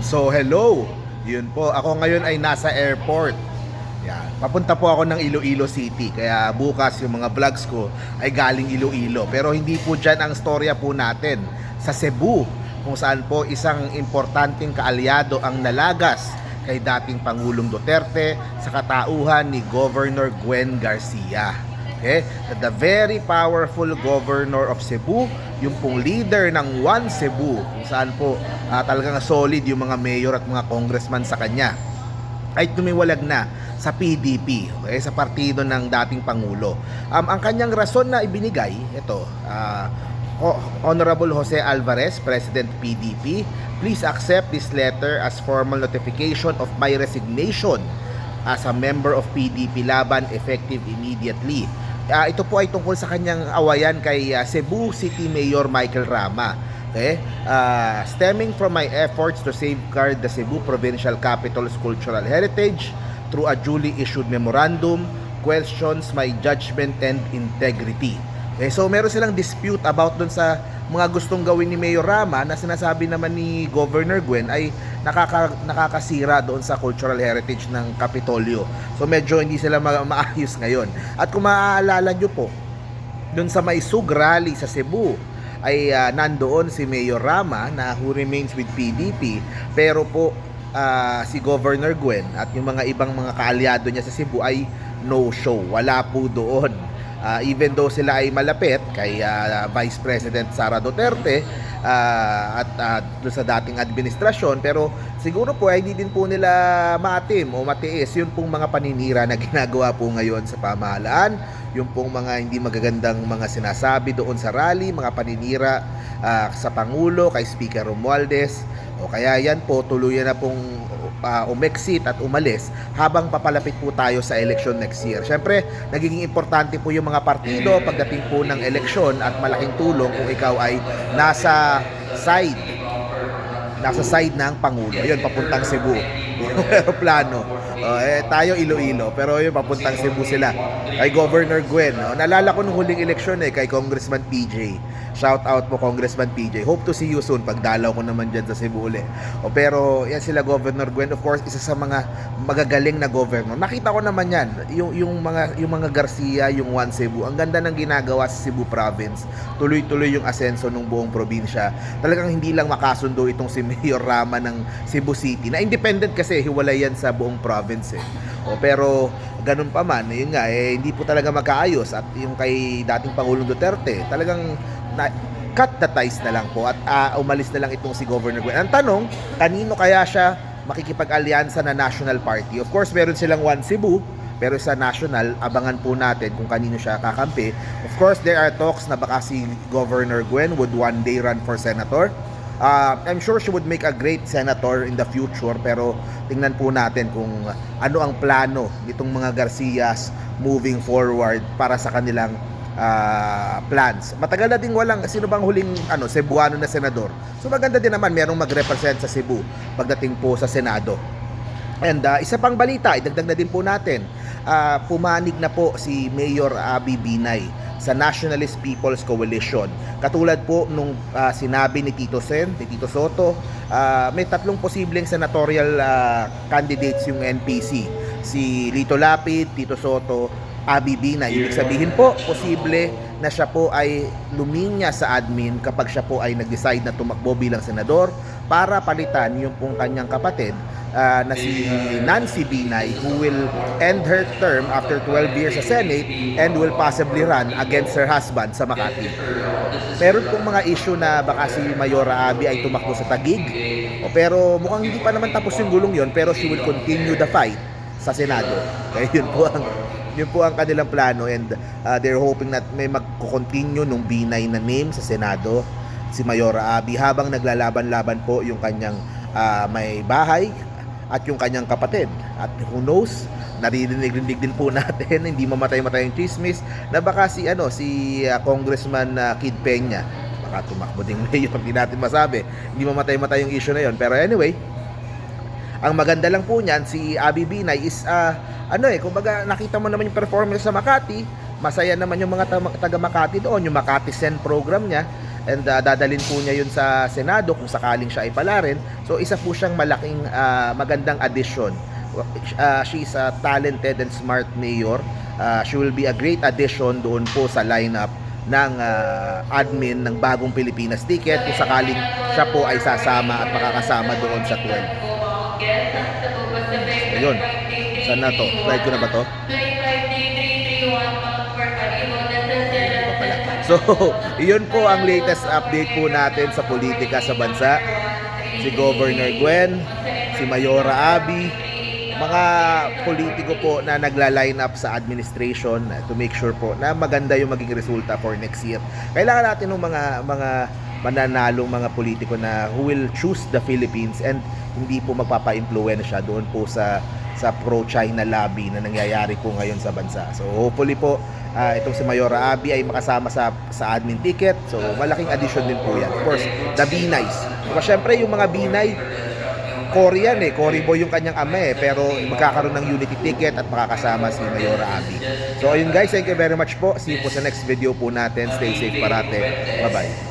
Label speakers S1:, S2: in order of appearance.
S1: So hello, yun po. Ako ngayon ay nasa airport. Yan. Papunta po ako ng Iloilo City. Kaya bukas yung mga vlogs ko ay galing Iloilo. Pero hindi po dyan ang storya po natin. Sa Cebu, kung saan po isang importanteng kaalyado ang nalagas kay dating Pangulong Duterte sa katauhan ni Governor Gwen Garcia. Okay? The very powerful governor of Cebu, yung pong leader ng One Cebu, kung saan po ah, talagang solid yung mga mayor at mga congressman sa kanya, ay tumiwalag na sa PDP, okay? sa partido ng dating Pangulo. Um, ang kanyang rason na ibinigay, ito, Ho- Honorable Jose Alvarez, President PDP, please accept this letter as formal notification of my resignation as a member of PDP Laban effective immediately. Ah, ito po ay tungkol sa kanyang awayan kay ah, Cebu City Mayor Michael Rama. Okay? Ah, stemming from my efforts to safeguard the Cebu Provincial Capital's cultural heritage through a duly issued memorandum questions my judgment and integrity. Okay, so meron silang dispute about dun sa mga gustong gawin ni Mayor Rama na sinasabi naman ni Governor Gwen ay nakaka, nakakasira doon sa cultural heritage ng Kapitolyo. So medyo hindi sila ma- maayos ngayon. At kung maaalala nyo po, doon sa may Sug rally sa Cebu ay ah, nandoon si Mayor Rama na who remains with PDP pero po ah, si Governor Gwen at yung mga ibang mga kaalyado niya sa Cebu ay no show. Wala po doon. Ah, even though sila ay malapit kay ah, Vice President Sara Duterte ah, at doon sa dating administrasyon pero siguro po ay hindi din po nila maatim o matiis yung pong mga paninira na ginagawa po ngayon sa pamahalaan. Yung pong mga hindi magagandang mga sinasabi doon sa rally, mga paninira ah, sa Pangulo, kay Speaker Romualdez o kaya yan po tuluyan na pong ah, umexit at umalis habang papalapit po tayo sa election next year. Siyempre, nagiging importante po yung mga partido pagdating po ng eleksyon at malaking tulong kung ikaw ay nasa side nasa side ng Pangulo. Yun, papuntang Cebu. Aeroplano. Oh, eh, tayo Iloilo. Pero yun, papuntang Cebu sila. Kay Governor Gwen. Oh, naalala ko nung huling eleksyon eh, kay Congressman PJ. Shout out po Congressman PJ. Hope to see you soon pag dalaw ko naman dyan sa Cebu uli. O, pero yan sila Governor Gwen. Of course, isa sa mga magagaling na governor. Nakita ko naman yan. Yung, yung, mga, yung mga Garcia, yung One Cebu. Ang ganda ng ginagawa sa Cebu Province. Tuloy-tuloy yung asenso ng buong probinsya. Talagang hindi lang makasundo itong si Mayor Rama ng Cebu City. Na independent kasi, hiwalay yan sa buong province eh. O, pero ganun pa man, yun nga, eh, hindi po talaga magkaayos. At yung kay dating Pangulong Duterte, talagang na, cut the ties na lang po at ah, umalis na lang itong si Governor Gwen. Ang tanong, kanino kaya siya makikipag-alyansa na national party? Of course, meron silang One Cebu, pero sa national, abangan po natin kung kanino siya kakampi. Of course, there are talks na baka si Governor Gwen would one day run for senator. Uh, I'm sure she would make a great senator in the future pero tingnan po natin kung ano ang plano nitong mga Garcias moving forward para sa kanilang ah, plans. Matagal na din walang sino bang huling ano Cebuano na senador. So maganda din naman merong mag-represent sa Cebu pagdating po sa Senado. And uh, isa pang balita, idagdag na din po natin. Ah, pumanig na po si Mayor Abby Binay sa Nationalist People's Coalition. Katulad po nung ah, sinabi ni Tito Sen, ni Tito Soto, ah, may tatlong posibleng senatorial ah, candidates yung NPC. Si Lito Lapid, Tito Soto, Abby Binay. Ibig sabihin po, posible na siya po ay luminya sa admin kapag siya po ay nag-decide na tumakbo bilang senador para palitan yung pong kanyang kapatid ah, na si Nancy Binay who will end her term after 12 years sa Senate and will possibly run against her husband sa Makati. Meron pong mga issue na baka si Mayora Abi ay tumakbo sa Tagig o pero mukhang hindi pa naman tapos yung gulong yon pero she will continue the fight sa Senado. Kaya yun po ang yun po ang kanilang plano and uh, they're hoping that may magko-continue nung B9 na name sa Senado si Mayora Abi habang naglalaban-laban po yung kanyang ah, may bahay at yung kanyang kapatid. At who knows, naririnig-rinig din po natin, hindi mamatay-matay yung chismis, na baka si, ano, si ah, Congressman ah, Kid Peña, baka tumakbo ding mayor, hindi natin masabi. Hindi mamatay-matay yung issue na yon Pero anyway, ang maganda lang po niyan, si Abby Binay is, ah, ano eh, kumbaga nakita mo naman yung performance sa Makati, masaya naman yung mga ta- taga Makati doon, yung Makati Send program niya, and uh, dadalin po niya yun sa Senado kung sakaling siya ay palarin. So isa po siyang malaking uh, magandang addition. Uh, she's a talented and smart mayor. Uh, she will be a great addition doon po sa lineup ng uh, admin ng bagong Pilipinas ticket kung sakaling siya po ay sasama at makakasama doon sa 12. Ayun. Saan na to? Slide ko na ba to? So, iyon po ang latest update po natin sa politika sa bansa. Si Governor Gwen, si Mayora Abi, mga politiko po na nagla-line up sa administration to make sure po na maganda yung maging resulta for next year. Kailangan natin ng mga mga mananalong mga politiko na who will choose the Philippines and hindi po magpapa-impluwensya doon po sa sa pro-China lobby na nangyayari po ngayon sa bansa. So hopefully po ah, itong si Mayora Abi ay makasama sa sa admin ticket. So malaking addition din po yan. Of course, the Binays. Diba, syempre yung mga Binay, Cory yan eh. Cory boy yung kanyang ama eh. Pero magkakaroon ng unity ticket at makakasama si Mayora Abi. So ayun guys, thank you very much po. See you po sa next video po natin. Stay safe parate. Bye-bye.